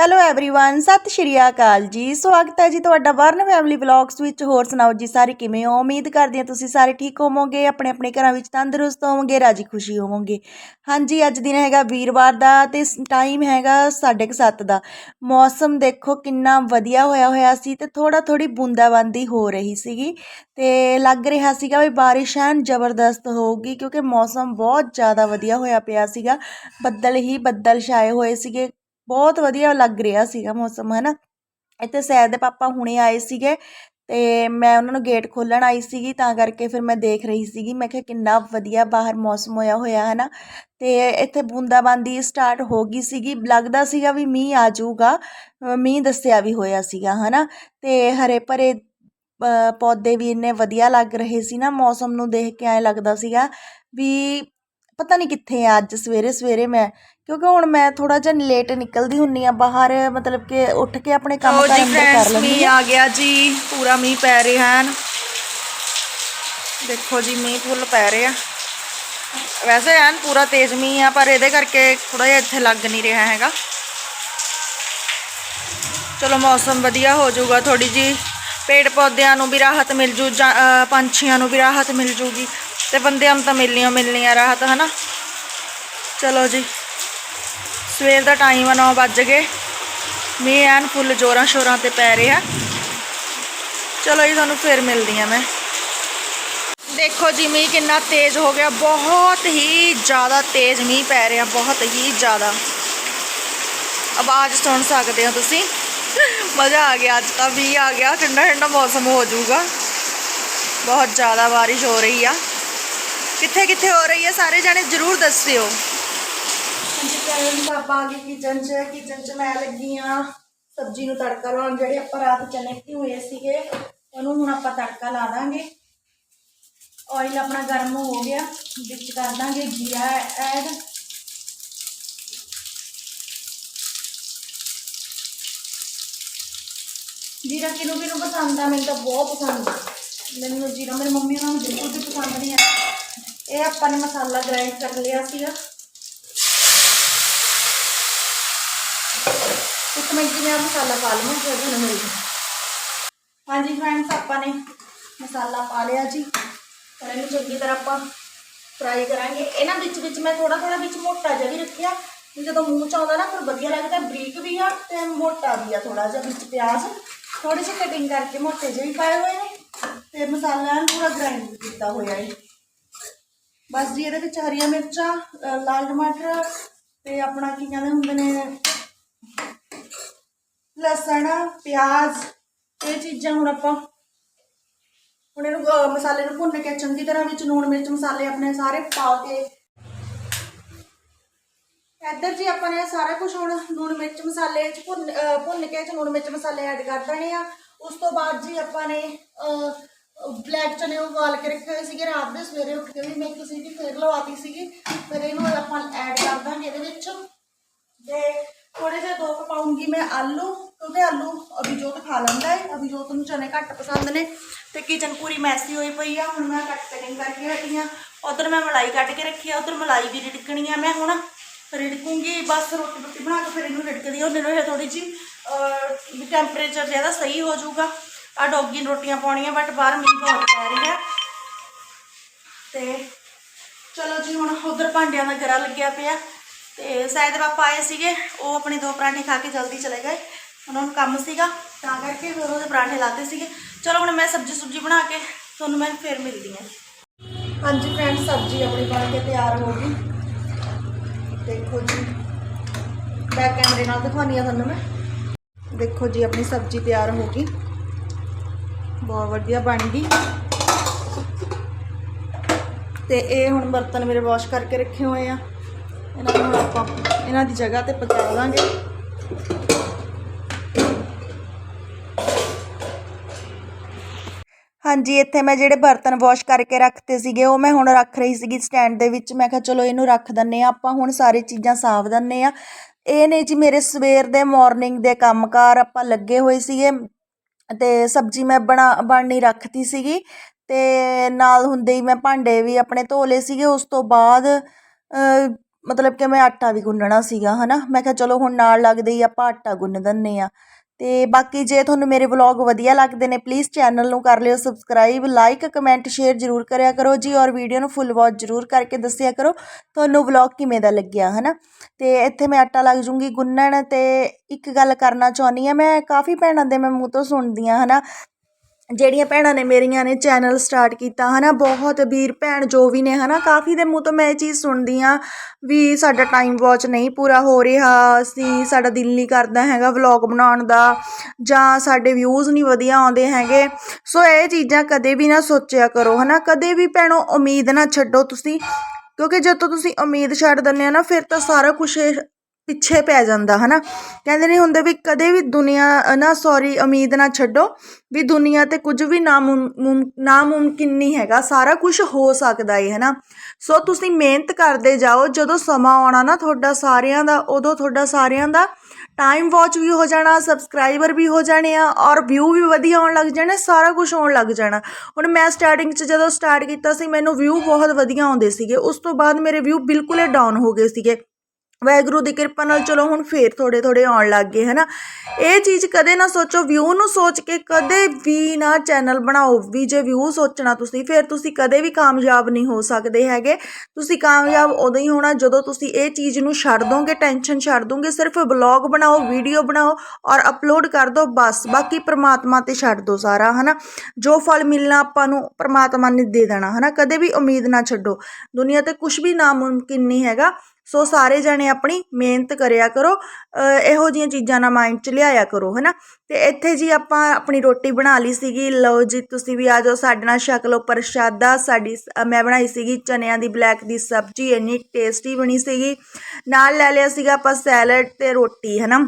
Hello everyone ਸਤਿ ਸ਼੍ਰੀ ਅਕਾਲ ਜੀ ਸਵਾਗਤ ਹੈ ਜੀ ਤੁਹਾਡਾ ਵਰਨ ਫੈਮਿਲੀ ਵਲੌਗਸ ਵਿੱਚ ਹੋਰ ਸੁਣਾਓ ਜੀ ਸਾਰੇ ਕਿਵੇਂ ਹੋ ਉਮੀਦ ਕਰਦੀ ਹਾਂ ਤੁਸੀਂ ਸਾਰੇ ਠੀਕ ਹੋਵੋਗੇ ਆਪਣੇ ਆਪਣੇ ਘਰਾਂ ਵਿੱਚ ਤੰਦਰੁਸਤ ਹੋਵੋਗੇ ਰਾਜੀ ਖੁਸ਼ੀ ਹੋਵੋਗੇ ਹਾਂਜੀ ਅੱਜ ਦਿਨ ਹੈਗਾ ਵੀਰਵਾਰ ਦਾ ਤੇ ਟਾਈਮ ਹੈਗਾ 7:30 ਦਾ ਮੌਸਮ ਦੇਖੋ ਕਿੰਨਾ ਵਧੀਆ ਹੋਇਆ ਹੋਇਆ ਸੀ ਤੇ ਥੋੜਾ ਥੋੜੀ ਬੂੰਦਾਬਾਂਦੀ ਹੋ ਰਹੀ ਸੀਗੀ ਤੇ ਲੱਗ ਰਿਹਾ ਸੀਗਾ ਵੀ ਬਾਰਿਸ਼ ਐਨ ਜ਼ਬਰਦਸਤ ਹੋਊਗੀ ਕਿਉਂਕਿ ਮੌਸਮ ਬਹੁਤ ਜ਼ਿਆਦਾ ਵਧੀਆ ਹੋਇਆ ਪਿਆ ਸੀਗਾ ਬੱਦਲ ਹੀ ਬੱਦਲ ਛਾਏ ਹੋਏ ਸੀਗੇ ਬਹੁਤ ਵਧੀਆ ਲੱਗ ਰਿਹਾ ਸੀਗਾ ਮੌਸਮ ਹੈ ਨਾ ਇੱਥੇ ਸੈਰ ਦੇ ਪਾਪਾ ਹੁਣੇ ਆਏ ਸੀਗੇ ਅਤੇ ਮੈਂ ਉਹਨਾਂ ਨੂੰ ਗੇਟ ਖੋਲ੍ਹਣ ਆਈ ਸੀਗੀ, ਤਾਂ ਕਰਕੇ ਫਿਰ ਮੈਂ ਦੇਖ ਰਹੀ ਸੀਗੀ। ਮੈਂ ਕਿਹਾ ਕਿੰਨਾ ਵਧੀਆ ਬਾਹਰ ਮੌਸਮ ਹੋਇਆ ਹੋਇਆ ਹੈ ਨਾ ਅਤੇ ਇੱਥੇ ਬੂੰਦਾਬਾਂਦੀ ਸਟਾਰਟ ਹੋ ਗਈ ਸੀਗੀ। ਲੱਗਦਾ ਸੀਗਾ ਵੀ ਮੀਂਹ ਆ ਜਾਊਗਾ ਮੀਂਹ ਦੱਸਿਆ ਵੀ ਹੋਇਆ ਸੀਗਾ ਹੈ ਨਾ ਅਤੇ ਹਰੇ ਭਰੇ ਪੌਦੇ ਵੀ ਇੰਨੇ ਵਧੀਆ ਲੱਗ ਰਹੇ ਸੀ ਨਾ ਮੌਸਮ ਨੂੰ ਦੇਖ ਕੇ, ਐਂ ਲੱਗਦਾ ਸੀਗਾ ਵੀ ਪਤਾ ਨਹੀਂ ਕਿੱਥੇ ਆ ਅੱਜ ਸਵੇਰੇ ਸਵੇਰੇ ਮੈਂ ਕਿਉਂਕਿ ਹੁਣ ਮੈਂ ਥੋੜਾ ਜਿਹਾ ਲੇਟ ਨਿਕਲਦੀ ਹੁੰਨੀ ਆ ਬਾਹਰ ਮਤਲਬ ਕਿ ਉੱਠ ਕੇ ਆਪਣੇ ਕੰਮ ਲਓ ਕਾਰ ਜੀ ਅੰਦਰ ਕਰ ਫਰੈਂਡਸ ਲੈਂਦੀ ਮੀਂਹ ਆ ਆ ਗਿਆ ਜੀ ਪੂਰਾ ਮੀਂਹ ਪੈ ਰਿਹਾ ਹੈ ਦੇਖੋ ਜੀ ਮੀਂਹ ਫੁੱਲ ਪੈ ਰਿਹਾ ਵੈਸੇ ਐਨ ਪੂਰਾ ਤੇਜ਼ ਮੀਂਹ ਆ ਪਰ ਇਹਦੇ ਕਰਕੇ ਥੋੜਾ ਜਿਹਾ ਇੱਥੇ ਲੱਗ ਨਹੀਂ ਰਿਹਾ ਹੈਗਾ ਚਲੋ ਮੌਸਮ ਵਧੀਆ ਹੋ ਜਾਊਗਾ ਥੋੜੀ ਜੀ ਪੇੜ ਪੌਦਿਆਂ ਨੂੰ ਵੀ ਰਾਹਤ ਮਿਲ ਜੂ ਜਾਂ- ਅਹ ਪੰਛੀਆਂ ਨੂੰ ਵੀ ਰਾਹਤ ਮਿਲ ਜੂਗੀ ਤੇ ਬੰਦਿਆਂ ਨੂੰ ਤਾਂ ਮਿਲਣੀ ਓ ਮਿਲਣੀ ਆ ਰਾਹਤ, ਹਨਾ? ਚਲੋ ਜੀ। ਸਵੇਰ ਦਾ ਟਾਈਮ ਆ 9 ਵੱਜ ਗਏ। ਮੀਂਹ ਐਨ ਫੁੱਲ ਜੋਰਾਂ ਸ਼ੋਰਾਂ ਤੇ ਪੈ ਰਿਹਾ। ਚਲੋ ਜੀ, ਤੁਹਾਨੂੰ ਫਿਰ ਮਿਲਦੀ ਆ ਮੈਂ। ਦੇਖੋ ਜੀ, ਮੀਂਹ ਕਿੰਨਾ ਤੇਜ਼ ਹੋ ਗਿਆ। ਬਹੁਤ ਹੀ ਜ਼ਿਆਦਾ ਤੇਜ਼ ਮੀਂਹ ਪੈ ਰਿਹਾ, ਬਹੁਤ ਹੀ ਜ਼ਿਆਦਾ। ਆਵਾਜ਼ ਸੁਣ ਸਕਦੇ ਹੋ ਤੁਸੀਂ। ਮਜ਼ਾ ਆ ਗਿਆ ਅੱਜ ਤਾਂ, ਮੀਂਹ ਆ ਗਿਆ। ਠੰਡਾ ਠੰਡਾ ਮੌਸਮ ਹੋ ਜਾਊਗਾ। ਬਹੁਤ ਜ਼ਿਆਦਾ ਬਾਰਿਸ਼ ਹੋ ਰਹੀ ਆ। ਕਿੱਥੇ ਕਿੱਥੇ ਹੋ ਰਹੀ ਹੈ? ਸਾਰੇ ਜਾਣੇ ਜ਼ਰੂਰ ਦੱਸਿਓ ਹਾਂਜੀ ਫਰੈਂਡਸ ਆਪਾਂ ਆ ਗਏ ਕਿਚਨ 'ਚ। ਕਿਚਨ 'ਚ ਮੈਂ ਲੱਗੀ ਆ ਸਬਜ਼ੀ ਨੂੰ ਤੜਕਾ ਲਾਉਣ। ਜਿਹੜੇ ਆਪਾਂ ਰਾਤ ਚਨੇ ਭਿਉਏ ਸੀਗੇ, ਉਹਨੂੰ ਹੁਣ ਆਪਾਂ ਤੜਕਾ ਲਾ ਦਾਂਗੇ। ਆਇਲ ਆਪਣਾ ਗਰਮ ਹੋ ਗਿਆ। ਵਿੱਚ ਕਰ ਦਾਂਗੇ ਜੀਰਾ ਐਡ। ਜੀਰਾ ਕਿਨੂੰ ਕਿਨੂੰ ਪਸੰਦ ਆ? ਮੈਨੂੰ ਤਾਂ ਬਹੁਤ ਪਸੰਦ ਆ। ਮੈਨੂੰ ਜੀਰਾ, ਮੇਰੀ ਮੰਮੀ ਉਹਨਾਂ ਨੂੰ ਬਿਲਕੁਲ ਵੀ ਪਸੰਦ ਨਹੀਂ ਆ। ਇਹ ਆਪਾਂ ਨੇ ਮਸਾਲਾ ਗ੍ਰਾਈਂਡ ਕਰ ਲਿਆ ਸੀਗਾ। ਇੱਕ ਮਿੰਟ ਮੈਂ ਮਸਾਲਾ ਪਾ ਲਵਾਂ ਫਿਰ ਤੁਹਾਨੂੰ ਮਿਲਦੀ ਹਾਂਜੀ ਫਰੈਂਡਸ ਆਪਾਂ ਨੇ ਮਸਾਲਾ ਪਾ ਲਿਆ ਜੀ। ਹੁਣ ਇਹਨੂੰ ਚੰਗੀ ਤਰ੍ਹਾਂ ਆਪਾਂ ਫਰਾਈ ਕਰਾਂਗੇ। ਇਹਨਾਂ ਵਿੱਚ ਵਿੱਚ ਮੈਂ ਥੋੜਾ ਥੋੜਾ ਵਿੱਚ ਮੋਟਾ ਜਿਹਾ ਵੀ ਰੱਖਿਆ। ਜਦੋਂ ਮੂੰਹ ਚ ਆਉਂਦਾ ਨਾ, ਫਿਰ ਵਧੀਆ ਲੱਗਦਾ। ਬਰੀਕ ਵੀ ਆ ਤੇ ਮੋਟਾ ਵੀ ਆ ਥੋੜਾ ਜਿਹਾ ਵਿੱਚ ਪਿਆਜ਼। ਥੋੜੀ ਜਿਹੀ ਕਟਿੰਗ ਕਰਕੇ ਮੋਟੇ ਜਿਹੇ ਵੀ ਪਾਏ ਹੋਏ ਨੇ। ਤੇ ਮਸਾਲਾ ਐਨ ਪੂਰਾ ਗ੍ਰਾਈਂਡ ਕੀਤਾ ਹੋਇਆ ਹੈ ਬਸ ਜੀ, ਇਹਦੇ ਵਿੱਚ ਹਰੀਆਂ ਮਿਰਚਾਂ ਲਾਲ ਟਮਾਟਰ ਤੇ ਆਪਣਾ ਕੀ ਕਹਿੰਦੇ ਹੁੰਦੇ ਨੇ, ਲਸਣ, ਪਿਆਜ਼, ਇਹ ਚੀਜ਼ਾਂ ਹੁਣ ਆਪਾਂ ਹੁਣ ਇਹਨੂੰ ਮਸਾਲੇ ਨੂੰ ਭੁੰਨ ਕੇ ਚੰਗੀ ਤਰ੍ਹਾਂ ਵਿੱਚ ਲੂਣ ਮਿਰਚ ਮਸਾਲੇ ਆਪਣੇ ਸਾਰੇ ਪਾ ਕੇ। ਇੱਧਰ ਜੀ ਆਪਾਂ ਨੇ ਸਾਰਾ ਕੁਝ ਹੁਣ ਲੂਣ ਮਿਰਚ ਮਸਾਲੇ ਚ ਭੁੰਨ ਭੁੰਨ ਕੇ ਚ ਲੂਣ ਮਿਰਚ ਮਸਾਲੇ ਐਡ ਕਰ ਦੇਣੇ ਆ। ਉਸ ਤੋਂ ਬਾਅਦ ਜੀ ਆਪਾਂ ਨੇ ਬਲੈਕ ਚਨੇ ਉਬਾਲ ਕੇ ਰੱਖੇ ਹੋਏ ਸੀਗੇ ਰਾਤ ਦੇ, ਸਵੇਰੇ ਉੱਠ ਕੇ ਵੀ ਮੈਂ ਕਿਸੇ ਦੀ ਫੇਰ ਲਵਾਤੀ ਸੀਗੀ, ਫਿਰ ਇਹਨੂੰ ਆਪਾਂ ਐਡ ਕਰ ਦਾਂਗੇ ਇਹਦੇ ਵਿੱਚ। ਤੇ ਥੋੜੇ ਜਿਹਾ ਦੋ ਕੁ ਪਾਉਂਗੀ ਮੈਂ ਆਲੂ, ਕਿਉਂਕਿ ਆਲੂ ਅਭਿਜੋਤ ਖਾ ਲੈਂਦਾ ਹੈ ਅਭਿਜੋਤ ਨੂੰ ਚਨੇ ਘੱਟ ਪਸੰਦ ਨੇ। ਤੇ ਕਿਚਨ ਪੂਰੀ ਮੈਸੀ ਹੋਈ ਪਈ ਆ, ਹੁਣ ਮੈਂ ਕੱਟ ਕਟਿੰਗ ਕਰਕੇ ਹਟੀ ਆ। ਉਧਰ ਮੈਂ ਮਲਾਈ ਕੱਢ ਕੇ ਰੱਖੀ ਆ, ਉਧਰ ਮਲਾਈ ਵੀ ਰਿੜਕਣੀ ਆ। ਮੈਂ ਹੁਣ ਰਿੜਕੂੰਗੀ, ਬਸ ਰੋਟੀ ਰੋਟੀ ਬਣਾ ਕੇ ਫਿਰ ਇਹਨੂੰ ਰਿੜਕਦੀ ਆ। ਉਹਨੇ ਨੂੰ ਥੋੜੀ ਜੀ ਟੈਂਪਰੇਚਰ ਜ਼ਿਆਦਾ ਸਹੀ ਹੋ ਜਾਊਗਾ। ਆ ਡੋਗੀ ਰੋਟੀਆਂ ਪਾਉਣੀਆਂ ਬਟ ਬਾਹਰ ਮੀਂਹ ਬਹੁਤ ਪੈ ਰਹੀ ਹੈ। ਤੇ ਚਲੋ ਜੀ, ਹੁਣ ਉਧਰ ਭਾਂਡਿਆਂ ਦਾ ਗਰਾ ਲੱਗਿਆ ਪਿਆ। ਤੇ ਸਾਇਦ ਪਾਪਾ ਆਏ ਸੀਗੇ, ਉਹ ਆਪਣੇ ਦੋ ਪਰਾਂਠੇ ਖਾ ਕੇ ਜਲਦੀ ਚਲੇ ਗਏ। ਉਹਨਾਂ ਨੂੰ ਕੰਮ ਸੀਗਾ, ਤਾਂ ਕਰਕੇ ਫਿਰ ਉਹਦੇ ਪਰਾਂਠੇ ਲਾਤੇ ਸੀਗੇ। ਚਲੋ, ਹੁਣ ਮੈਂ ਸਬਜ਼ੀ ਸੁਬਜੀ ਬਣਾ ਕੇ ਤੁਹਾਨੂੰ ਮੈਂ ਫੇਰ ਮਿਲਦੀ ਹਾਂ। ਹਾਂਜੀ ਫਰੈਂਡ ਸਬਜ਼ੀ ਆਪਣੀ ਬਣ ਕੇ ਤਿਆਰ ਹੋ ਗਈ। ਦੇਖੋ ਜੀ ਬੈਕ ਕੈਮਰੇ ਨਾਲ ਦਿਖਾਉਣੀ ਆ ਤੁਹਾਨੂੰ ਮੈਂ। ਦੇਖੋ ਜੀ, ਆਪਣੀ ਸਬਜ਼ੀ ਤਿਆਰ ਹੋ ਗਈ। ਬਹੁਤ ਵਧੀਆ ਬਣ ਗਈ। ਤੇ ਇਹ ਹੁਣ ਬਰਤਨ ਮੇਰੇ ਵਾਸ਼ ਕਰਕੇ ਰੱਖੇ ਹੋਏ ਆ। ਇਹਨਾਂ ਨੂੰ ਆਪਾਂ ਇਹਨਾਂ ਦੀ ਜਗ੍ਹਾ ਤੇ ਪਹੁੰਚਾ ਦਾਂਗੇ ਹਾਂਜੀ, ਇੱਥੇ ਮੈਂ ਜਿਹੜੇ ਬਰਤਨ ਵਾਸ਼ ਕਰਕੇ ਰੱਖਤੇ ਸੀਗੇ, ਉਹ ਮੈਂ ਹੁਣ ਰੱਖ ਰਹੀ ਸੀਗੀ ਸਟੈਂਡ ਦੇ ਵਿੱਚ। ਮੈਂ ਕਿਹਾ, ਚਲੋ ਇਹਨੂੰ ਰੱਖ ਦਿੰਨੇ ਆ। ਆਪਾਂ ਹੁਣ ਸਾਰੀ ਚੀਜ਼ਾਂ ਸਾਫ਼ ਦਿੰਨੇ ਆ। ਇਹ ਨੇ ਜੀ ਮੇਰੇ ਸਵੇਰ ਦੇ ਮਾਰਨਿੰਗ ਦੇ ਕੰਮਕਾਰ ਆਪਾਂ ਲੱਗੇ ਹੋਏ ਸੀਗੇ। ਅਤੇ ਸਬਜ਼ੀ ਮੈਂ ਬਣਾ, ਬਣਨੀ ਰੱਖਤੀ ਸੀਗੀ ਅਤੇ ਨਾਲ ਹੁੰਦੇ ਹੀ ਮੈਂ ਭਾਂਡੇ ਵੀ ਆਪਣੇ ਧੋ ਲਏ ਸੀਗੇ, ਉਸ ਤੋਂ ਬਾਅਦ ਮਤਲਬ ਕਿ ਮੈਂ ਆਟਾ ਵੀ ਗੁੰਨਣਾ ਸੀਗਾ ਹੈ ਨਾ ਮੈਂ ਕਿਹਾ ਚਲੋ ਹੁਣ ਨਾਲ ਲੱਗਦੇ ਹੀ ਆਪਾਂ ਆਟਾ ਗੁੰਨ ਦਿੰਦੇ ਹਾਂ ਤੇ ਬਾਕੀ ਜੇ ਤੁਹਾਨੂੰ ਮੇਰੇ ਵਲੌਗ ਵਧੀਆ ਲੱਗਦੇ ਨੇ ਪਲੀਜ਼ ਚੈਨਲ ਨੂੰ ਕਰ ਲਿਓ ਸਬਸਕ੍ਰਾਈਬ ਲਾਈਕ ਕਮੈਂਟ ਸ਼ੇਅਰ ਜ਼ਰੂਰ ਕਰਿਆ ਕਰੋ। ਜੀ ਔਰ ਵੀਡੀਓ ਨੂੰ ਫੁੱਲ ਵਾਚ ਜ਼ਰੂਰ ਕਰਕੇ ਦੱਸਿਆ ਕਰੋ, ਤੁਹਾਨੂੰ ਵਲੌਗ ਕਿਵੇਂ ਦਾ ਲੱਗਿਆ, ਹਨਾ? ਤੇ ਇੱਥੇ ਮੈਂ ਆਟਾ ਲੱਗ ਜੂੰਗੀ ਗੁੰਨਣ ਤੇ ਇੱਕ ਗੱਲ ਕਰਨਾ ਚਾਹੁੰਦੀ ਆ ਮੈਂ ਕਾਫੀ ਭੈਣਾਂ ਦੇ ਮੈਂ ਮੂੰਹ ਤੋਂ ਸੁਣਦੀ ਆ ਹਨਾ? ਜਿਹੜੀਆਂ ਭੈਣਾਂ ਨੇ ਮੇਰੀਆਂ ਨੇ ਚੈਨਲ ਸਟਾਰਟ ਕੀਤਾ ਹੈ ਨਾ ਬਹੁਤ ਵੀਰ ਭੈਣ ਜੋ ਵੀ ਨੇ ਹੈ ਨਾ ਕਾਫੀ ਦੇ ਮੂੰਹ ਤੋਂ ਮੈਂ ਇਹ ਚੀਜ਼ ਸੁਣਦੀ ਆ ਵੀ ਸਾਡਾ ਟਾਈਮ ਵਾਚ ਨਹੀਂ ਪੂਰਾ ਹੋ ਰਿਹਾ, ਅਸੀਂ ਸਾਡਾ ਦਿਲ ਨਹੀਂ ਕਰਦਾ ਹੈਗਾ ਵਲੌਗ ਬਣਾਉਣ ਦਾ ਜਾਂ ਸਾਡੇ ਵਿਊਜ਼ ਨਹੀਂ ਵਧੀਆ ਆਉਂਦੇ ਹੈਗੇ। ਸੋ ਇਹ ਚੀਜ਼ਾਂ ਕਦੇ ਵੀ ਨਾ ਸੋਚਿਆ ਕਰੋ ਹੈ ਨਾ ਕਦੇ ਵੀ ਭੈਣੋ ਉਮੀਦ ਨਾ ਛੱਡੋ ਤੁਸੀਂ, ਕਿਉਂਕਿ ਜਦੋਂ ਤੁਸੀਂ ਉਮੀਦ ਛੱਡ ਦਿੰਦੇ ਆ ਨਾ, ਫਿਰ ਤਾਂ ਸਾਰਾ ਕੁਝ ਪਿੱਛੇ ਪੈ ਜਾਂਦਾ ਹਨਾ? ਕਹਿੰਦੇ ਨਹੀਂ ਹੁੰਦੇ ਵੀ ਕਦੇ ਵੀ ਦੁਨੀਆ ਅ, ਨਾ ਸੌਰੀ ਉਮੀਦ ਨਾ ਛੱਡੋ ਵੀ ਦੁਨੀਆ ਤੇ ਕੁਝ ਵੀ ਨਾਮੁਮ- ਮੁਮ- ਨਾਮੁਮਕਿਨ ਨਹੀਂ ਹੈਗਾ ਸਾਰਾ ਕੁਝ ਹੋ ਸਕਦਾ ਏ ਹਨਾ? ਸੋ ਤੁਸੀਂ ਮਿਹਨਤ ਕਰਦੇ ਜਾਓ ਜਦੋਂ ਸਮਾਂ ਆਉਣਾ ਨਾ ਤੁਹਾਡਾ ਸਾਰਿਆਂ ਦਾ ਉਦੋਂ ਤੁਹਾਡਾ ਸਾਰਿਆਂ ਦਾ ਟਾਈਮ ਵਾਚ ਵੀ ਹੋ ਜਾਣਾ ਸਬਸਕ੍ਰਾਈਬਰ ਵੀ ਹੋ ਜਾਣੇ ਆ ਔਰ ਵਿਊ ਵੀ ਵਧੀਆ ਆਉਣ ਲੱਗ ਜਾਣੇ ਸਾਰਾ ਕੁਝ ਆਉਣ ਲੱਗ ਜਾਣਾ। ਹੁਣ ਮੈਂ ਸਟਾਰਟਿੰਗ 'ਚ ਜਦੋਂ ਸਟਾਰਟ ਕੀਤਾ ਸੀ ਮੈਨੂੰ ਵਿਊ ਬਹੁਤ ਵਧੀਆ ਆਉਂਦੇ ਸੀਗੇ ਉਸ ਤੋਂ ਬਾਅਦ ਮੇਰੇ ਵਿਊ ਬਿਲਕੁਲ ਹੀ ਡਾਊਨ ਹੋ ਗਏ ਸੀਗੇ। ਵਾਹਿਗੁਰੂ ਦੀ ਕਿਰਪਾ ਨਾਲ ਚਲੋ ਹੁਣ ਫੇਰ ਥੋੜੇ ਥੋੜੇ ਆਉਣ ਲੱਗ ਗਏ, ਹਨਾ? ਇਹ ਚੀਜ਼ ਕਦੇ ਨਾ ਸੋਚੋ ਵਿਊ ਨੂੰ ਸੋਚ ਕੇ ਕਦੇ ਵੀ ਨਾ ਚੈਨਲ ਬਣਾਓ, ਵੀ ਜੇ ਵਿਊ ਸੋਚਣਾ ਤੁਸੀਂ, ਫਿਰ ਤੁਸੀਂ ਕਦੇ ਵੀ ਕਾਮਯਾਬ ਨਹੀਂ ਹੋ ਸਕਦੇ ਹੈਗੇ। ਤੁਸੀਂ ਕਾਮਯਾਬ ਉਦੋਂ ਹੀ ਹੋਣਾ ਜਦੋਂ ਤੁਸੀਂ ਇਹ ਚੀਜ਼ ਨੂੰ ਛੱਡ ਦੋਗੇ ਟੈਨਸ਼ਨ ਛੱਡ ਦੋਗੇ, ਸਿਰਫ ਬਲੌਗ ਬਣਾਓ ਵੀਡੀਓ ਬਣਾਓ ਔਰ ਅਪਲੋਡ ਕਰ ਦਿਓ ਬਸ। ਬਾਕੀ ਪ੍ਰਮਾਤਮਾ ਤੇ ਛੱਡ ਦਿਓ ਸਾਰਾ, ਹਨਾ? ਜੋ ਫਲ ਮਿਲਣਾ ਆਪਾਂ ਨੂੰ ਪ੍ਰਮਾਤਮਾ ਨੇ ਦੇ ਦੇਣਾ, ਹਨਾ? ਕਦੇ ਵੀ ਉਮੀਦ ਨਾ ਛੱਡੋ। ਦੁਨੀਆ ਤੇ ਕੁਝ ਵੀ ਨਾਮੁਮਕਿਨ ਨਹੀਂ ਹੈਗਾ। ਸੋ ਸਾਰੇ ਜਣੇ ਆਪਣੀ ਮਿਹਨਤ ਕਰਿਆ ਕਰੋ ਇਹੋ ਜਿਹੀਆਂ ਚੀਜ਼ਾਂ ਨਾ ਮਾਈਂਡ 'ਚ ਲਿਆਇਆ ਕਰੋ ਹਨਾ? ਤੇ ਇੱਥੇ ਜੀ ਆਪਾਂ ਆਪਣੀ ਰੋਟੀ ਬਣਾ ਲਈ ਸੀਗੀ। ਲਓ ਜੀ ਤੁਸੀਂ ਵੀ ਆ ਜਾਓ ਸਾਡੇ ਨਾਲ ਛਕ ਲਓ ਪ੍ਰਸ਼ਾਦਾ। ਸਾਡੀ ਮੈਂ ਬਣਾਈ ਸੀਗੀ ਚਨਿਆਂ ਦੀ ਬਲੈਕ ਦੀ ਸਬਜ਼ੀ ਇੰਨੀ ਟੇਸਟੀ ਬਣੀ ਸੀਗੀ। ਨਾਲ ਲੈ ਲਿਆ ਸੀਗਾ ਆਪਾਂ ਸੈਲਡ ਤੇ ਰੋਟੀ ਹਨਾ?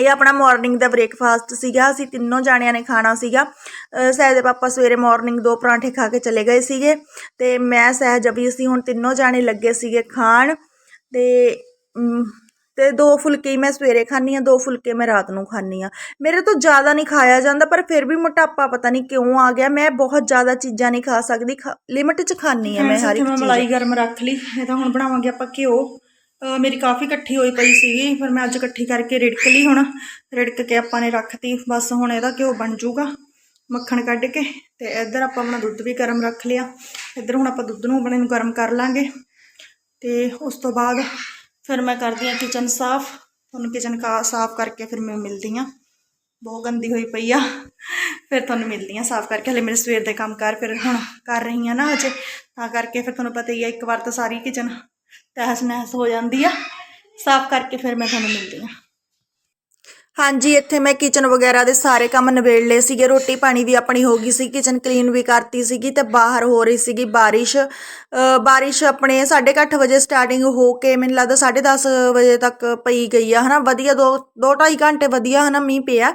ਇਹ ਆਪਣਾ ਮਾਰਨਿੰਗ ਦਾ ਬ੍ਰੇਕਫਾਸਟ ਸੀਗਾ। ਅਸੀਂ ਤਿੰਨੋਂ ਜਾਣਿਆਂ ਨੇ ਖਾਣਾ ਸੀਗਾ। ਅ, ਸਹਿਜ ਦੇ ਪਾਪਾ ਸਵੇਰੇ ਮਾਰਨਿੰਗ ਦੋ ਪਰਾਂਠੇ ਖਾ ਕੇ ਚਲੇ ਗਏ ਸੀਗੇ। ਤੇ ਮੈਂ ਸਹਿਜ ਅਭੀ ਅਸੀਂ ਹੁਣ ਤਿੰਨੋਂ ਜਾਣੇ ਲੱਗੇ ਸੀਗੇ ਖਾਣ। ਤੇ ਅਮ, ਤੇ ਦੋ ਫੁਲਕੇ ਹੀ ਮੈਂ ਸਵੇਰੇ ਖਾਂਦੀ ਆ ਦੋ ਫੁਲਕੇ ਮੈਂ ਰਾਤ ਨੂੰ ਖਾਂਦੀ ਆ ਮੇਰੇ ਤੋਂ ਜ਼ਿਆਦਾ ਨਹੀਂ ਖਾਇਆ ਜਾਂਦਾ ਪਰ ਫਿਰ ਵੀ ਮੋਟਾਪਾ ਪਤਾ ਨਹੀਂ ਕਿਉਂ ਆ ਗਿਆ। ਮੈਂ ਬਹੁਤ ਜ਼ਿਆਦਾ ਚੀਜ਼ਾਂ ਨਹੀਂ ਖਾ ਸਕਦੀ ਲਿਮਿਟ 'ਚ ਖਾਂਦੀ ਆ ਮੈਂ ਹਰ ਇੱਕ ਮੈਂ ਚੀਜ਼। ਮਲਾਈ ਗਰਮ ਰੱਖ ਲਈ ਇਹ ਤਾਂ ਹੁਣ ਬਣਾਵਾਂਗੇ ਆਪਾਂ ਘਿਓ। ਮੇਰੀ ਕਾਫੀ ਇਕੱਠੀ ਹੋਈ ਪਈ ਸੀਗੀ ਪਰ ਮੈਂ ਅੱਜ ਇਕੱਠੀ ਕਰਕੇ ਰਿੜਕ ਲਈ ਹੁਣ। ਰਿੜਕ ਕੇ ਆਪਾਂ ਨੇ ਰੱਖਤੀ ਬਸ ਹੁਣ ਇਹਦਾ ਘਿਓ ਬਣ ਜਾਊਗਾ ਮੱਖਣ ਕੱਢ ਕੇ। ਤੇ ਇੱਧਰ ਆਪਾਂ ਆਪਣਾ ਦੁੱਧ ਵੀ ਗਰਮ ਰੱਖ ਲਿਆ। ਇੱਧਰ ਹੁਣ ਆਪਾਂ ਦੁੱਧ ਨੂੰ ਆਪਣੇ ਨੂੰ ਗਰਮ ਕਰ ਲਾਂਗੇ। ਤੇ ਉਸ ਤੋਂ ਬਾਅਦ ਫਿਰ ਮੈਂ ਕਰਦੀ ਹਾਂ ਕਿਚਨ ਸਾਫ਼। ਤੁਹਾਨੂੰ ਕਿਚਨ ਕਾ ਸਾਫ਼ ਕਰਕੇ ਫਿਰ ਮੈਂ ਮਿਲਦੀ ਹਾਂ। ਬਹੁਤ ਗੰਦੀ ਹੋਈ ਪਈ ਆ। ਫਿਰ ਤੁਹਾਨੂੰ ਮਿਲਦੀ ਹਾਂ ਸਾਫ਼ ਕਰਕੇ। ਹਲੇ ਮੇਰੇ ਸਵੇਰ ਦੇ ਕੰਮ ਕਰ ਫਿਰ ਹੁਣ ਕਰ ਰਹੀ ਹਾਂ ਨਾ ਅਜੇ। ਤਾਂ ਕਰਕੇ ਫਿਰ ਤੁਹਾਨੂੰ ਪਤਾ ਹੀ ਆ, ਇੱਕ ਵਾਰ ਤਾਂ ਸਾਰੀ ਕਿਚਨ ਤਹਿਸ ਨਹਿਸ ਹੋ ਜਾਂਦੀ ਆ। ਸਾਫ਼ ਕਰਕੇ ਫਿਰ ਮੈਂ ਤੁਹਾਨੂੰ ਮਿਲਦੀ ਹਾਂ। ਹਾਂਜੀ, ਇੱਥੇ ਮੈਂ ਕਿਚਨ ਵਗੈਰਾ ਦੇ ਸਾਰੇ ਕੰਮ ਨਿਬੇੜ ਲਏ ਸੀਗੇ। ਰੋਟੀ ਪਾਣੀ ਵੀ ਆਪਣੀ ਹੋ ਗਈ ਸੀ ਕਿਚਨ ਕਲੀਨ ਵੀ ਕਰਤੀ ਸੀਗੀ ਤੇ ਬਾਹਰ ਹੋ ਰਹੀ ਸੀਗੀ ਬਾਰਿਸ਼। ਬਾਰਿਸ਼ ਆਪਣੇ 8:30 ਵਜੇ ਸਟਾਰਟਿੰਗ ਹੋ ਕੇ ਮੈਨੂੰ ਲੱਗਦਾ 10:30 ਵਜੇ ਤੱਕ ਪਈ ਗਈ ਆ, ਹਨਾ? ਵਧੀਆ ਦੋ ਦੋ ਢਾਈ ਘੰਟੇ ਵਧੀਆ, ਹਨਾ, ਮੀਂਹ ਪਿਆ।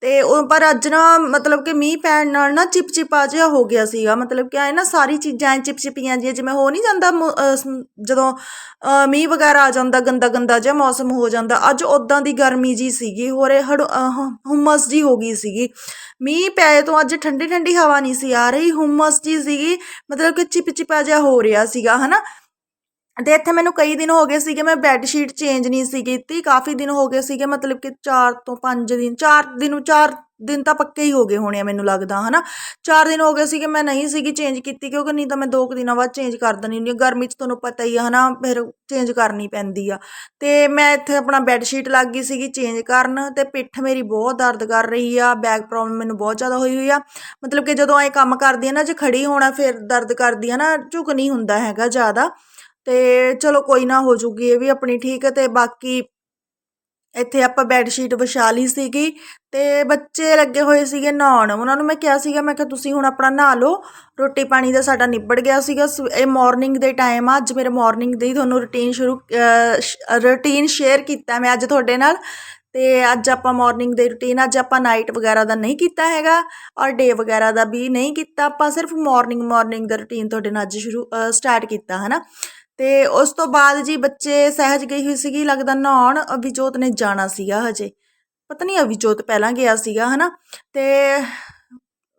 ਤੇ ਉਹ ਪਰ ਅੱਜ ਨਾ ਮਤਲਬ ਕਿ ਮੀਂਹ ਪੈਣ ਨਾਲ ਨਾ ਚਿਪਚਿਪਾ ਜਿਹਾ ਹੋ ਗਿਆ ਸੀਗਾ। ਮਤਲਬ ਕਿ ਆਏ ਨਾ ਸਾਰੀ ਚੀਜ਼ਾਂ ਚਿਪਚਿਪੀਆਂ ਜਿਹੀਆਂ, ਜਿਵੇਂ ਹੋ ਨਹੀਂ ਜਾਂਦਾ ਮ- ਜਦੋਂ ਮੀਂਹ ਵਗੈਰਾ ਆ ਜਾਂਦਾ ਗੰਦਾ ਗੰਦਾ ਜਿਹਾ ਮੌਸਮ ਹੋ ਜਾਂਦਾ। ਅੱਜ ਉਦਾਂ ਦੀ ਗਰਮੀ ਜੀ ਸੀਗੀ। ਹੋਰ ਇਹ ਹੜ- ਹੁਮਸ ਜੀ ਹੋ ਗਈ ਸੀਗੀ। ਮੀਂਹ ਪਏ ਤੋਂ ਅੱਜ ਠੰਡੀ ਠੰਡੀ ਹਵਾ ਨਹੀਂ ਸੀ ਆ ਰਹੀ, ਹੁਮਸ ਜੀ ਸੀਗੀ, ਮਤਲਬ ਕਿ ਚਿਪਚਿਪਾ ਜਿਹਾ ਹੋ ਰਿਹਾ ਸੀਗਾ, ਹਨਾ? ਤੇ ਇੱਥੇ ਮੈਨੂੰ ਕਈ ਦਿਨ ਹੋ ਗਏ ਸੀਗੇ, ਮੈਂ ਬੈੱਡ ਸ਼ੀਟ ਚੇਂਜ ਨਹੀਂ ਸੀ ਕੀਤੀ, ਕਾਫੀ ਦਿਨ ਹੋ ਗਏ ਸੀਗੇ, ਮਤਲਬ ਕਿ 4 ਤੋਂ 5 ਦਿਨ 4 ਦਿਨ 4 ਦਿਨ ਤਾਂ ਪੱਕੇ ਹੀ ਹੋ ਗਏ ਹੋਣੇ ਆ ਮੈਨੂੰ ਲੱਗਦਾ, ਹਨਾ? 4 ਦਿਨ ਹੋ ਗਏ ਸੀਗੇ ਮੈਂ ਨਹੀਂ ਸੀਗੀ ਚੇਂਜ ਕੀਤੀ ਕਿਉਂਕਿ ਨਹੀਂ ਤਾਂ ਮੈਂ 2 ਕੁ ਦਿਨਾਂ ਬਾਅਦ ਚੇਂਜ ਕਰ ਦਿੰਦੀ ਹੁੰਦੀ ਗਰਮੀ 'ਚ ਤੁਹਾਨੂੰ ਪਤਾ ਹੀ ਆ, ਹਨਾ? ਫਿਰ ਚੇਂਜ ਕਰਨੀ ਪੈਂਦੀ ਆ। ਤੇ ਮੈਂ ਇੱਥੇ ਆਪਣਾ ਬੈੱਡ ਸ਼ੀਟ ਲੱਗ ਗਈ ਸੀਗੀ ਚੇਂਜ ਕਰਨ ਤੇ ਪਿੱਠ ਮੇਰੀ ਬਹੁਤ ਦਰਦ ਕਰ ਰਹੀ ਆ ਬੈਕ ਪ੍ਰੋਬਲਮ ਮੈਨੂੰ ਬਹੁਤ ਜ਼ਿਆਦਾ ਹੋਈ ਹੋਈ ਆ। ਮਤਲਬ ਕਿ ਜਦੋਂ ਐ ਕੰਮ ਕਰਦੀ ਆ ਨਾ, ਜੇ ਖੜੀ ਹੋਣਾ ਫਿਰ ਦਰਦ ਕਰਦੀ ਆ ਨਾ, ਝੁਕ ਨਹੀਂ ਹੁੰਦਾ ਹੈਗਾ ਜ਼ਿਆਦਾ। ਤੇ ਚਲੋ ਕੋਈ ਨਾ, ਹੋ ਜੂਗੀ ਇਹ ਵੀ ਆਪਣੀ ਠੀਕ ਤੇ ਬਾਕੀ ਇੱਥੇ ਆਪਾਂ ਬੈੱਡ ਸ਼ੀਟ ਵਿਛਾ ਲਈ ਸੀਗੀ ਤੇ ਬੱਚੇ ਲੱਗੇ ਹੋਏ ਸੀਗੇ ਨਹਾਉਣ। ਉਹਨਾਂ ਨੂੰ ਮੈਂ ਕਿਹਾ ਸੀਗਾ, ਮੈਂ ਕਿਹਾ ਤੁਸੀਂ ਹੁਣ ਆਪਣਾ ਨਹਾ ਲਓ। ਰੋਟੀ ਪਾਣੀ ਦਾ ਸਾਡਾ ਨਿਬੜ ਗਿਆ ਸੀਗਾ। ਸਵੇ- ਇਹ ਮਾਰਨਿੰਗ ਦੇ ਟਾਈਮ ਆ। ਅੱਜ ਮੇਰੇ ਮਾਰਨਿੰਗ ਦੀ ਤੁਹਾਨੂੰ ਰੁਟੀਨ ਸ਼ੁਰੂ ਰੁਟੀਨ ਸ਼ੇਅਰ ਕੀਤਾ ਮੈਂ ਅੱਜ ਤੁਹਾਡੇ ਨਾਲ। ਤੇ ਅੱਜ ਆਪਾਂ ਮਾਰਨਿੰਗ ਦੇ ਰੁਟੀਨ ਅੱਜ ਆਪਾਂ ਨਾਈਟ ਵਗੈਰਾ ਦਾ ਨਹੀਂ ਕੀਤਾ ਹੈਗਾ। ਔਰ ਡੇ ਵਗੈਰਾ ਦਾ ਵੀ ਨਹੀਂ ਕੀਤਾ। ਆਪਾਂ ਸਿਰਫ ਮਾਰਨਿੰਗ ਮਾਰਨਿੰਗ ਦਾ ਰੁਟੀਨ ਤੁਹਾਡੇ ਨਾਲ ਅੱਜ ਸ਼ੁਰੂ ਸਟਾਰਟ ਕੀਤਾ, ਹਨਾ? ਤੇ ਉਸ ਤੋਂ ਬਾਅਦ ਜੀ ਬੱਚੇ ਸਹਿਜ ਗਈ ਹੋਈ ਸੀਗੀ, ਲੱਗਦਾ ਨਹਾਉਣ, ਅਭਿਜੋਤ ਨੇ ਜਾਣਾ ਸੀਗਾ ਹਜੇ। ਪਤਾ ਨਹੀਂ ਅਭਿਜੋਤ ਪਹਿਲਾਂ ਗਿਆ ਸੀਗਾ, ਹਨਾ? ਤੇ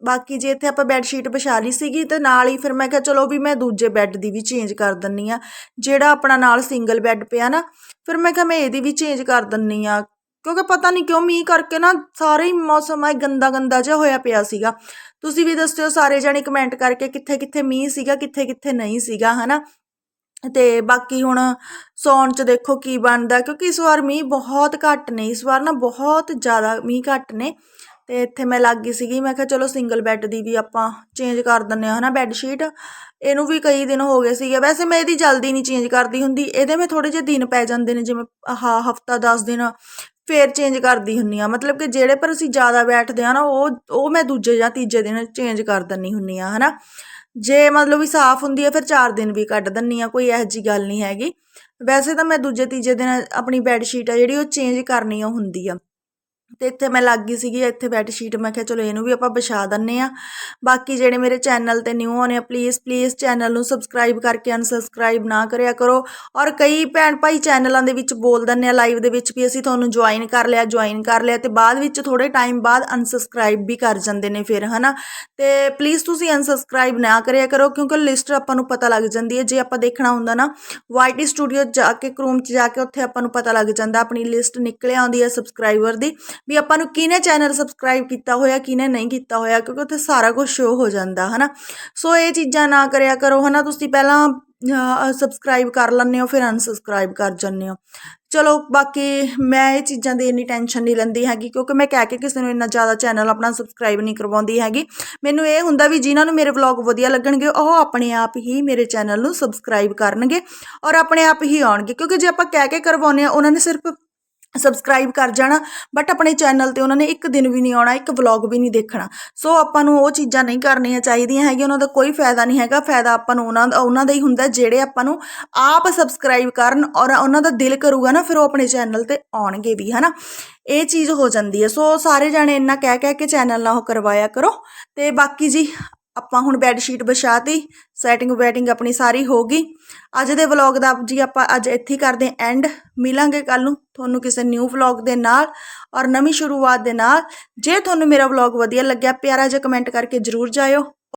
ਬਾਕੀ ਜੇ ਇੱਥੇ ਆਪਾਂ ਬੈੱਡ ਸ਼ੀਟ ਵਿਛਾ ਲਈ ਸੀਗੀ, ਤੇ ਨਾਲ ਹੀ ਫਿਰ ਮੈਂ ਕਿਹਾ ਚਲੋ ਵੀ ਮੈਂ ਦੂਜੇ ਬੈੱਡ ਦੀ ਵੀ ਚੇਂਜ ਕਰ ਦਿੰਨੀ ਆ। ਜਿਹੜਾ ਆਪਣਾ ਨਾਲ ਸਿੰਗਲ ਬੈੱਡ ਪਿਆ ਨਾ, ਫਿਰ ਮੈਂ ਕਿਹਾ ਮੈਂ ਇਹਦੀ ਵੀ ਚੇਂਜ ਕਰ ਦਿੰਨੀ ਆ। ਕਿਉਂਕਿ ਪਤਾ ਨਹੀਂ ਕਿਉਂ ਮੀਂਹ ਕਰਕੇ ਨਾ ਸਾਰੇ ਹੀ ਮੌਸਮ ਆ ਗੰਦਾ ਗੰਦਾ ਜਿਹਾ ਹੋਇਆ ਪਿਆ ਸੀਗਾ। ਤੁਸੀਂ ਵੀ ਦੱਸਿਓ ਸਾਰੇ ਜਣੇ ਕਮੈਂਟ ਕਰਕੇ ਕਿੱਥੇ ਕਿੱਥੇ ਮੀਂਹ ਸੀਗਾ ਕਿੱਥੇ ਕਿੱਥੇ ਨਹੀਂ ਸੀਗਾ, ਹਨਾ? ਅਤੇ ਬਾਕੀ ਹੁਣ ਸਾਉਣ ਚ ਦੇਖੋ ਕੀ ਬਣਦਾ, ਕਿਉਂਕਿ ਇਸ ਵਾਰ ਮੀਂਹ ਬਹੁਤ ਘੱਟ ਨੇ, ਇਸ ਵਾਰ ਨਾ ਬਹੁਤ ਜ਼ਿਆਦਾ ਮੀਂਹ ਘੱਟ ਨੇ। ਅਤੇ ਇੱਥੇ ਮੈਂ ਲੱਗ ਗਈ ਸੀਗੀ, ਮੈਂ ਕਿਹਾ ਚਲੋ ਸਿੰਗਲ ਬੈੱਡ ਦੀ ਵੀ ਆਪਾਂ ਚੇਂਜ ਕਰ ਦਿੰਦੇ ਹਾਂ, ਹਨਾ ਬੈੱਡ ਸ਼ੀਟ ਇਹਨੂੰ ਵੀ ਕਈ ਦਿਨ ਹੋ ਗਏ ਸੀਗੇ, ਵੈਸੇ ਮੈਂ ਇਹਦੀ ਜਲਦੀ ਨਹੀਂ ਚੇਂਜ ਕਰਦੀ ਹੁੰਦੀ, ਇਹਦੇ ਮੈਂ ਥੋੜੇ ਜਿਹੇ ਦਿਨ ਪੈ ਜਾਂਦੇ ਨੇ, ਜਿਵੇਂ ਆਹ ਹਫਤਾ 10 ਦਿਨ ਫੇਰ ਚੇਂਜ ਕਰਦੀ ਹੁੰਨੀ ਆ ਮਤਲਬ ਕਿ ਜਿਹੜੇ ਪਰ ਅਸੀਂ ਜ਼ਿਆਦਾ ਬੈਠਦੇ ਆ ਨਾ, ਉਹ ਉਹ ਮੈਂ ਦੂਜੇ ਜਾਂ ਤੀਜੇ ਦਿਨ ਚੇਂਜ ਕਰ ਦਿੰਨੀ ਹੁੰਨੀ ਆ ਹਨਾ। ਜੇ ਮਤਲਬ ਵੀ ਸਾਫ਼ ਹੁੰਦੀ ਹੈ, ਫਿਰ 4 ਦਿਨ ਵੀ ਕੱਢ ਦਿੰਨੀ ਆ ਕੋਈ ਇਹੋ ਜੀ ਗੱਲ ਨਹੀਂ ਹੈਗੀ। ਵੈਸੇ ਤਾਂ ਮੈਂ ਦੂਜੇ ਤੀਜੇ ਦਿਨ ਆਪਣੀ ਬੈੱਡ ਸ਼ੀਟ ਆ, ਜਿਹੜੀ ਉਹ ਚੇਂਜ ਕਰਨੀ ਓ ਹੁੰਦੀ ਆ। ਤੇ ਇੱਥੇ ਮੈਂ ਲੱਗ ਗਈ ਸੀਗੀ, ਇੱਥੇ ਬੈੱਡ ਸ਼ੀਟ ਮੈਂ ਕਿਹਾ ਚਲੋ ਇਹਨੂੰ ਵੀ ਆਪਾਂ ਵਿਛਾ ਦਿੰਨੇ ਆ ਬਾਕੀ ਜਿਹੜੇ ਮੇਰੇ ਚੈਨਲ ਤੇ ਨਿਊ ਹੋਣੇ ਆ ਪਲੀਜ਼ ਪਲੀਜ਼ ਚੈਨਲ ਨੂੰ ਸਬਸਕ੍ਰਾਈਬ ਕਰਕੇ ਅਨਸਬਸਕ੍ਰਾਈਬ ਨਾ ਕਰਿਆ ਕਰੋ। ਔਰ ਕਈ ਭੈਣ ਭਾਈ ਚੈਨਲਾਂ ਦੇ ਵਿੱਚ ਬੋਲ ਦਿੰਦੇ ਆ ਲਾਈਵ ਦੇ ਵਿੱਚ ਵੀ ਅਸੀਂ ਤੁਹਾਨੂੰ ਜੁਆਇਨ ਕਰ ਲਿਆ ਜੁਆਇਨ ਕਰ ਲਿਆ ਤੇ ਬਾਅਦ ਵਿੱਚ ਥੋੜੇ ਟਾਈਮ ਬਾਅਦ ਅਨਸਬਸਕ੍ਰਾਈਬ ਵੀ ਕਰ ਜਾਂਦੇ ਨੇ ਫਿਰ, ਹਨਾ? ਤੇ ਪਲੀਜ਼ ਤੁਸੀਂ ਅਨਸਬਸਕ੍ਰਾਈਬ ਨਾ ਕਰਿਆ ਕਰੋ ਕਿਉਂਕਿ ਲਿਸਟ ਆਪਾਂ ਨੂੰ ਪਤਾ ਲੱਗ ਜਾਂਦੀ ਹੈ। ਜੇ ਆਪਾਂ ਦੇਖਣਾ ਹੁੰਦਾ ਨਾ ਵਾਈਟੀ ਸਟੂਡੀਓ ਜਾ ਕੇ ਕਰੂਮ 'ਚ ਜਾ ਕੇ ਉੱਥੇ ਆਪਾਂ ਨੂੰ ਪਤਾ ਲੱਗ ਜਾਂਦਾ, ਆਪਣੀ ਲਿਸਟ ਨਿਕਲ ਆਉਂਦੀ ਹੈ ਸਬਸਕ੍ਰਾਈਬਰ ਦੀ। ਵੀ ਆਪਾਂ ਨੂੰ ਕਿਹਨੇ ਚੈਨਲ ਸਬਸਕ੍ਰਾਈਬ ਕੀਤਾ ਹੋਇਆ, ਕਿਹਨੇ ਨਹੀਂ ਕੀਤਾ ਹੋਇਆ, ਕਿਉਂਕਿ ਉੱਥੇ ਸਾਰਾ ਕੁਝ ਸ਼ੋ ਹੋ ਜਾਂਦਾ, ਹਨਾ। ਸੋ ਇਹ ਚੀਜ਼ਾਂ ਨਾ ਕਰਿਆ ਕਰੋ, ਹਨਾ। ਤੁਸੀਂ ਪਹਿਲਾਂ ਸਬਸਕ੍ਰਾਈਬ ਕਰ ਲੈਂਦੇ ਹੋ, ਫਿਰ ਅਨਸਬਸਕ੍ਰਾਈਬ ਕਰ ਜਾਂਦੇ ਹੋ। ਚਲੋ, ਬਾਕੀ ਮੈਂ ਇਹ ਚੀਜ਼ਾਂ ਦੀ ਇੰਨੀ ਟੈਨਸ਼ਨ ਨਹੀਂ ਲੈਂਦੀ ਹੈਗੀ, ਕਿਉਂਕਿ ਮੈਂ ਕਹਿ ਕੇ ਕਿਸੇ ਨੂੰ ਇੰਨਾ ਜ਼ਿਆਦਾ ਚੈਨਲ ਆਪਣਾ ਸਬਸਕ੍ਰਾਈਬ ਨਹੀਂ ਕਰਵਾਉਂਦੀ ਹੈਗੀ। ਮੈਨੂੰ ਇਹ ਹੁੰਦਾ ਵੀ ਜਿਨ੍ਹਾਂ ਨੂੰ ਮੇਰੇ ਵਲੌਗ ਵਧੀਆ ਲੱਗਣਗੇ, ਉਹ ਆਪਣੇ ਆਪ ਹੀ ਮੇਰੇ ਚੈਨਲ ਨੂੰ ਸਬਸਕ੍ਰਾਈਬ ਕਰਨਗੇ ਔਰ ਆਪਣੇ ਆਪ ਹੀ ਆਉਣਗੇ। ਕਿਉਂਕਿ ਜੇ ਆਪਾਂ ਕਹਿ ਕੇ ਕਰਵਾਉਂਦੇ ਆ ਉਹਨਾਂ ਨੇ ਸਿਰਫ ਸਬਸਕ੍ਰਾਈਬ ਕਰ ਜਾਣਾ ਬਟ ਆਪਣੇ ਚੈਨਲ ਤੇ ਉਹਨਾਂ ਨੇ ਇੱਕ ਦਿਨ ਵੀ ਨਹੀਂ ਆਉਣਾ, ਇੱਕ ਵਲੌਗ ਵੀ ਨਹੀਂ ਦੇਖਣਾ। ਸੋ ਆਪਾਂ ਨੂੰ ਉਹ ਚੀਜ਼ਾਂ ਨਹੀਂ ਕਰਨੀਆਂ ਚਾਹੀਦੀਆਂ ਹੈਗੀਆਂ, ਉਹਨਾਂ ਦਾ ਕੋਈ ਫਾਇਦਾ ਨਹੀਂ ਹੈਗਾ। ਫਾਇਦਾ ਆਪਾਂ ਨੂੰ ਉਹਨਾਂ ਦਾ ਉਹਨਾਂ ਦਾ ਹੀ ਹੁੰਦਾ, ਜਿਹੜੇ ਆਪਾਂ ਨੂੰ ਆਪ ਸਬਸਕ੍ਰਾਈਬ ਕਰਨ ਔਰ ਉਹਨਾਂ ਦਾ ਦਿਲ ਕਰੂਗਾ ਨਾ, ਫਿਰ ਉਹ ਆਪਣੇ ਚੈਨਲ ਤੇ ਆਉਣਗੇ ਵੀ, ਹਨਾ? ਇਹ ਚੀਜ਼ ਹੋ ਜਾਂਦੀ ਹੈ। ਸੋ ਸਾਰੇ ਜਾਣੇ ਇੰਨਾ ਕਹਿ ਕਹਿ ਕੇ ਚੈਨਲ ਨਾ ਉਹ ਕਰਵਾਇਆ ਕਰੋ। ਤੇ ਬਾਕੀ ਜੀ ਆਪਾਂ ਹੁਣ ਬੈੱਡ ਸ਼ੀਟ ਵਿਛਾਤੀ ਸੈਟਿੰਗ ਵੈਟਿੰਗ ਆਪਣੀ ਸਾਰੀ ਹੋ ਗਈ। ਅੱਜ ਦੇ ਵਲੌਗ ਦਾ ਜੀ ਆਪਾਂ ਅੱਜ ਇੱਥੇ ਹੀ ਕਰਦੇ ਐਂਡ ਮਿਲਾਂਗੇ ਕੱਲ ਨੂੰ ਤੁਹਾਨੂੰ ਕਿਸੇ ਨਿਊ ਵਲੌਗ ਦੇ ਨਾਲ ਔਰ ਨਵੀਂ ਸ਼ੁਰੂਆਤ ਦੇ ਨਾਲ। ਜੇ ਤੁਹਾਨੂੰ ਮੇਰਾ ਵਲੌਗ ਵਧੀਆ ਲੱਗਿਆ, ਪਿਆਰਾ ਜਿਹਾ ਕਮੈਂਟ ਕਰਕੇ ਜਰੂਰ ਜਾਇਓ।